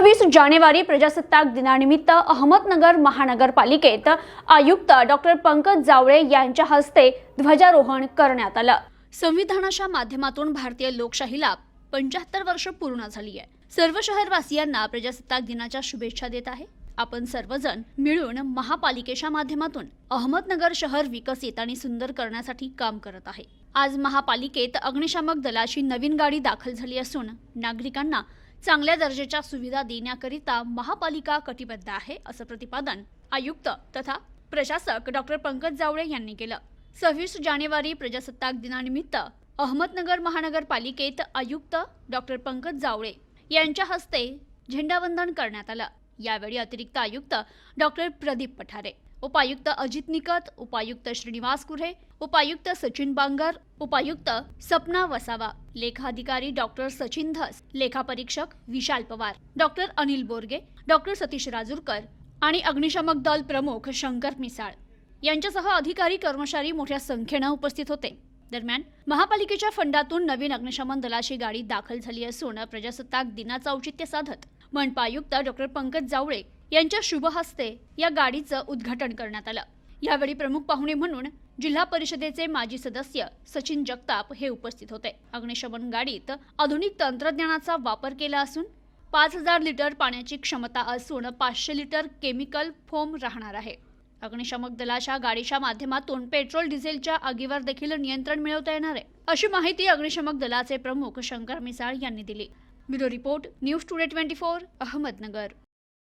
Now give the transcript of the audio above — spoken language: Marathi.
सव्वीस जानेवारी प्रजासत्ताक दिनानिमित्त अहमदनगर महानगरपालिकेत आयुक्त डॉक्टर पंकज जावळे यांच्या हस्ते ध्वजारोहण करण्यात आलं. संविधानाच्या माध्यमातून भारतीय लोकशाहीला पंच्याहत्तर वर्ष पूर्ण झाली आहे. सर्व शहरवासियांना प्रजासत्ताक दिनाच्या शुभेच्छा देत आहे. आपण सर्वजण मिळून महापालिकेच्या माध्यमातून अहमदनगर शहर विकसित आणि सुंदर करण्यासाठी काम करत आहे. आज महापालिकेत अग्निशामक दलाची नवीन गाडी दाखल झाली असून नागरिकांना चांगल्या दर्जाच्या सुविधा देण्याकरिता महापालिका कटिबद्ध आहे असं प्रतिपादन आयुक्त तथा प्रशासक डॉक्टर पंकज जावळे यांनी केलं. सव्वीस जानेवारी प्रजासत्ताक दिनानिमित्त अहमदनगर महानगरपालिकेत आयुक्त डॉक्टर पंकज जावळे यांच्या हस्ते झेंडावंदन करण्यात आलं. यावेळी अतिरिक्त आयुक्त डॉक्टर प्रदीप पठारे उपायुक्त अजित निकत उपायुक्त श्रीनिवास कुऱ्हे उपायुक्त सचिन बांगर उपायुक्त सपना वसावा लेखाधिकारी डॉक्टर सचिन धस लेखापरीक्षक विशाल पवार डॉक्टर अनिल बोरगे डॉक्टर सतीश राजूरकर आणि अग्निशमक दल प्रमुख शंकर मिसाळ. यांच्यासह अधिकारी कर्मचारी मोठ्या संख्येनं उपस्थित होते. दरम्यान महापालिकेच्या फंडातून नवीन अग्निशमन दलाची गाडी दाखल झाली असून प्रजासत्ताक दिनाचं औचित्य साधत मनपा आयुक्त डॉक्टर पंकज जावळे यांच्या शुभ हस्ते या गाडीचं उद्घाटन करण्यात आलं. यावेळी प्रमुख पाहुणे म्हणून जिल्हा परिषदेचे माजी सदस्य सचिन जगताप हे उपस्थित होते. अग्निशमन गाडीत आधुनिक तंत्रज्ञानाचा वापर केला असून पाच हजार लिटर पाण्याची क्षमता असून पाचशे लिटर केमिकल फोम राहणार आहे. अग्निशमक दलाच्या गाडीच्या माध्यमातून पेट्रोल डिझेलच्या आगीवर देखील नियंत्रण मिळवता येणार आहे अशी माहिती अग्निशमक दलाचे प्रमुख शंकर मिसाळ यांनी दिली. Bureau report news today twenty four Ahmednagar.